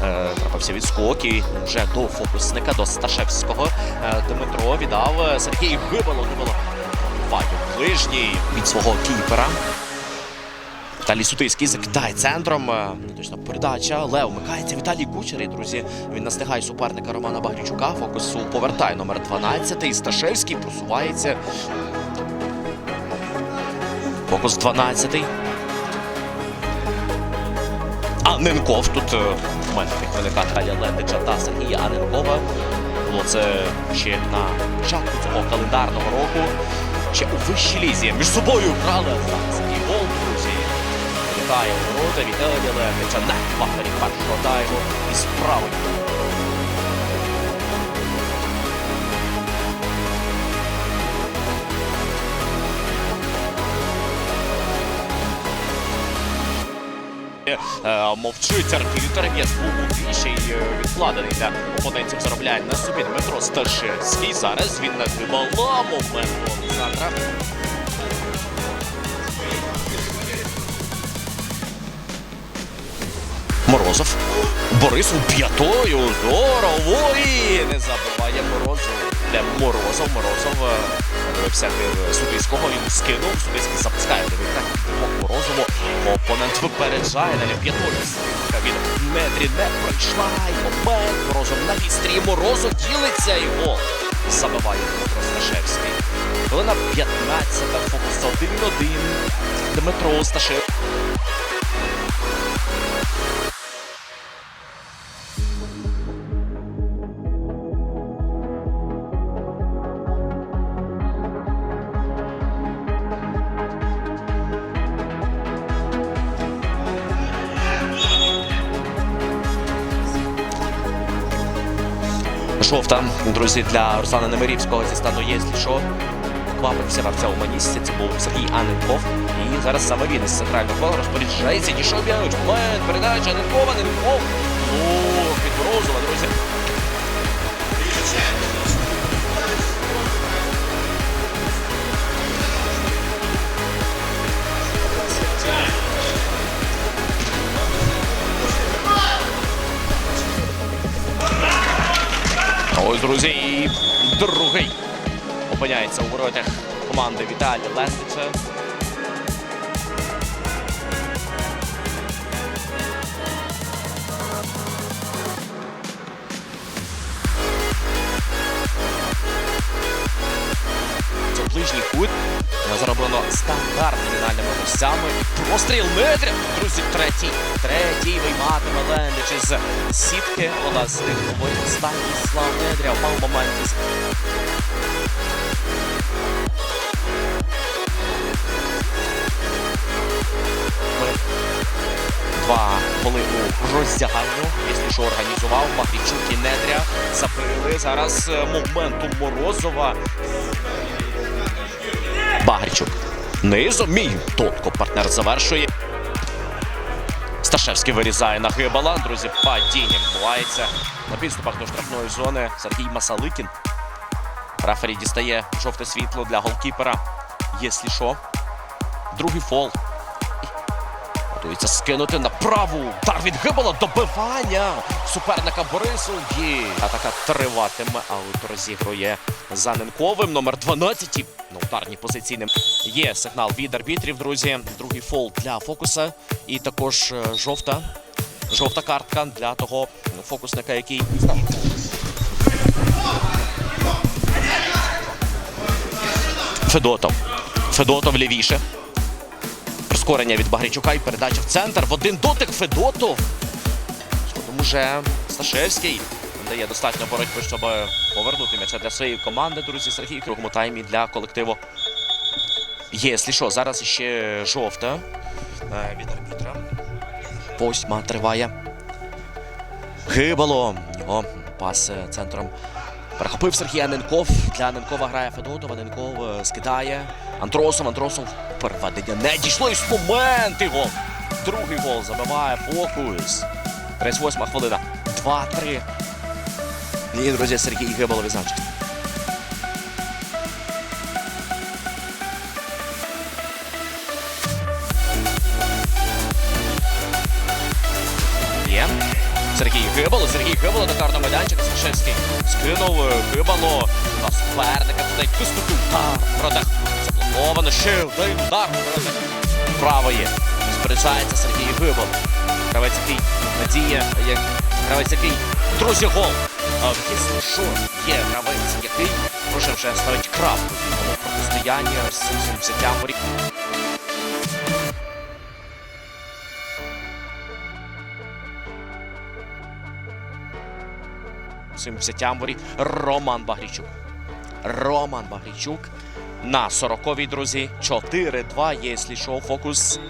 Трапився відскок і вже до фокусника, до Сташевського. Е, Дмитро віддав е, Сергій Гибало. Гибало Вадю ближній від свого кіпера. Віталій Сутийський закидає центром. Е, Точно передача. Лев вмикається. Віталій Кучер. І, друзі, він настигає суперника Романа Багрічука. Фокусу повертає номер 12. І Сташевський просувається. Фокус 12. Аненков. Тут у в мене виникає Таля Лендича та Сергія Аненкова. Було це ще на початку цього календарного року. Ще у вищій лізі між собою грали і гол, друзі. Вітає ворота від Таля на вахтарі першого тайму і справи. Мовчить арбітер, є звук двічі і е, відкладений для опонентів заробляє на собі Дмитро Сташевський. Зараз він надибала момент Олександра. Морозов. Борисов п'ятою. Здорово. І не забиває Морозов. Для Морозов. Морозов е, дивився е, Він скинув. Судийський запускає. Дивиться. Морозову. Опонент випереджає. П'ятою. Стінка від метрі не пройшла. І момент. Морозов на відстрій. Морозов ділиться його. Забиває Дмитро Сташевський. Хвилина 15. Фокус 1-1. Дмитро Сташевський. Жовта, друзі, для Руслана Немирівського зі стану що. Квапився на цьому місці. Це був Сергій Аненков. І зараз саме він із центрального кола розпоряджається. Дійшов м'яч. Момент, передача Аненкова, Аненков. О, від Морозова, друзі. Ось, друзі, і другий опиняється у воротах команди Віталія Лестича. Це ближній кут. Зароблено стандартними фінальними гостями. Простріл метрів. Друзі, третій. Третій вийматиме Лендич із сітки. Вона з них говорить Станіслав Недря. Мав момент із Два голи у роздягальню, якщо що організував Махрічук і Недря. Забили зараз е, моменту Морозова. Багрічук. Низом мій тонко партнер завершує. Сташевський вирізає на Гибала. Друзі, падіння відбувається на підступах до штрафної зони. Сергій Масаликін. Рафері дістає жовте світло для голкіпера. Є що. Другий фол. Готується скинути на праву. Удар від Гибала. Добивання суперника Борису. Є. Атака триватиме, аут розігрує Заненковим. Номер 12 на ударній позиції. не- Є сигнал від арбітрів, друзі. Другий фол для фокуса. І також е, жовта. Жовта картка для того фокусника, який Федотов. Федотов лівіше. Прискорення від Багрічука і передача в центр. В один дотик Федотов. Згодом уже Сташевський дає достатньо боротьби, щоб повернути м'яча для своєї команди, друзі. Сергій другому таймі для колективу. Єслі що, зараз ще жовта е, від арбітра. Восьма триває. Гибало. Його пас центром. Перехопив Сергій Аненков. Для Аненкова грає Федотов. Аненков е, скидає. Антросов. Антросов. Переведення не дійшло. І з момент і. Другий гол забиває фокус. 38 хвилина. 2-3. І, друзі, Сергій Гибало відзначився. Гибало, Сергій Гибало карного майданчика. Сташевський скинув е, Гибало. На суперника туди виступив удар. Проте заблоковано. Один удар. Правої. Сперечається Сергій Гибало. Гравець який надіє, як гравець який друзі гол. Якщо що є гравець, який може вже ставить крапку в цьому протистоянні з цим взяттям воріт. Цим взяттям воріт Роман Багрічук. Роман Багрічук на 40-й, друзі. 4-2 є, що, фокус